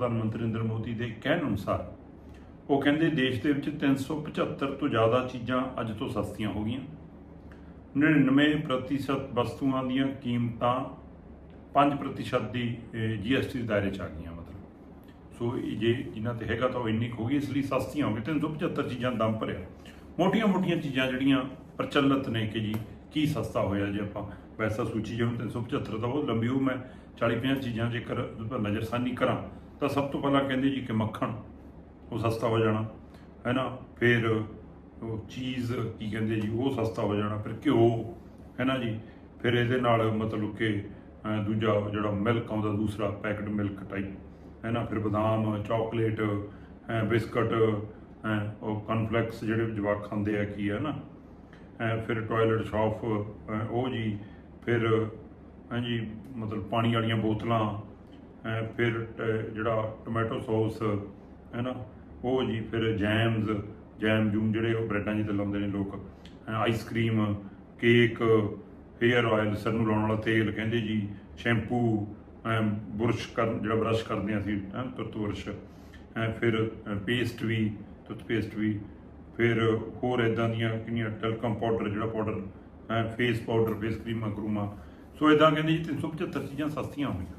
ਪ੍ਰਧਾਨ ਮੰਤਰੀ ਨਰਿੰਦਰ ਮੋਦੀ ਦੇ ਕਹਿਣ ਅਨੁਸਾਰ, ਉਹ ਕਹਿੰਦੇ ਦੇਸ਼ ਦੇ ਵਿੱਚ 375 ਤੋਂ ਜ਼ਿਆਦਾ ਚੀਜ਼ਾਂ ਅੱਜ ਤੋਂ ਸਸਤੀਆਂ ਹੋ ਗਈਆਂ। 99% ਵਸਤੂਆਂ ਦੀਆਂ ਕੀਮਤਾਂ 5% ਦੀ ਜੀਐਸਟੀ ਦੇ ਦਾਇਰੇ ਚ ਆ ਗਈਆਂ, ਮਤਲਬ। ਸੋ ਇਹ ਜੇ ਜਿਨ੍ਹਾਂ ਤੇ ਹੈਗਾ ਤਾਂ ਉਹ ਇੰਨੀ ਕੁ ਹੋ ਗਈ, ਇਸ ਲਈ ਸਸਤੀਆਂ ਹੋ ਗਈਆਂ। 375 ਚੀਜ਼ਾਂ ਦਮ ਭਰਿਆ। ਮੋਟੀਆਂ-ਮੋਟੀਆਂ ਚੀਜ਼ਾਂ ਜਿਹੜੀਆਂ ਪ੍ਰਚਲਿਤ ਨੇ ਕਿ ਜੀ, ਕੀ ਸਸਤਾ ਹੋਇਆ ਜੇ ਆਪਾਂ ਵੈਸਾ ਸੂਚੀ ਜਿਹਨੂੰ 375 ਤਾਂ ਉਹ ਲੰਬੀ ਉਹ ਮੈਂ 40-50 ਚੀਜ਼ਾਂ ਜੇਕਰ ਨਜ਼ਰਸਾਨੀ ਕਰਾਂ ਤਾਂ ਸਭ ਤੋਂ ਪਹਿਲਾਂ ਕਹਿੰਦੇ ਜੀ ਕਿ ਮੱਖਣ, ਉਹ ਸਸਤਾ ਹੋ ਜਾਣਾ ਹੈ ਨਾ ਫਿਰ ਉਹ ਚੀਜ਼ ਕੀ ਕਹਿੰਦੇ ਜੀ, ਉਹ ਸਸਤਾ ਹੋ ਜਾਣਾ, ਫਿਰ ਘਿਓ ਹੈ ਨਾ ਜੀ? ਫਿਰ ਇਹਦੇ ਨਾਲ ਮਤਲਬ ਕਿ ਦੂਜਾ ਜਿਹੜਾ ਮਿਲਕ ਆਉਂਦਾ, ਦੂਸਰਾ ਪੈਕਡ ਮਿਲਕ ਟਾਈਪ ਹੈ ਨਾ ਫਿਰ ਬਦਾਮ ਚਾਕਲੇਟ ਹੈ ਬਿਸਕਟ ਹੈ ਉਹ ਕਨਫਲੈਕਸ ਜਿਹੜੇ ਜਵਾਕ ਖਾਂਦੇ ਆ ਕੀ ਹੈ ਨਾ ਹੈ ਫਿਰ ਟਾਇਲਟ ਸ਼ਾਫ ਉਹ ਜੀ, ਫਿਰ, ਹਾਂਜੀ, ਮਤਲਬ ਪਾਣੀ ਵਾਲੀਆਂ ਬੋਤਲਾਂ ਫਿਰ ਟ- ਜਿਹੜਾ ਟੋਮੈਟੋ ਸੌਸ ਹੈ ਨਾ ਉਹ ਜੀ ਫਿਰ ਜੈਮਸ ਜੈਮ ਜੂਮ ਜਿਹੜੇ ਉਹ ਬ੍ਰੈਡਾਂ ਜਿਹੇ ਲਾਉਂਦੇ ਨੇ ਲੋਕ ਆਈਸਕ੍ਰੀਮ ਕੇਕ ਹੇਅਰ ਆਇਲ ਸਿਰ ਨੂੰ ਲਾਉਣ ਵਾਲਾ ਤੇਲ ਕਹਿੰਦੇ ਜੀ ਸ਼ੈਂਪੂ ਐਂ ਬੁਰਸ਼ ਕਰ ਜਿਹੜਾ ਬਰਸ਼ ਕਰਦੇ ਹਾਂ ਅਸੀਂ ਹੈਂ, ਤੁਰਤ ਬੁਰਸ਼ ਐਂ ਫਿਰ ਪੇਸਟ ਵੀ ਤੁਰਤ ਪੇਸਟ ਵੀ ਫਿਰ ਹੋਰ ਇਦਾਂ ਦੀਆਂ ਕਿੰਨੀਆਂ ਟੈਲਕਮ ਪਾਊਡਰ ਜਿਹੜਾ ਪਾਊਡਰ ਫੇਸ ਪਾਊਡਰ ਫੇਸ ਕਰੀਮਾਂ ਕਰੂਮਾ ਸੋ ਇਦਾਂ ਕਹਿੰਦੇ ਜੀ 375 ਚੀਜ਼ਾਂ ਸਸਤੀਆਂ ਹੋਈਆਂ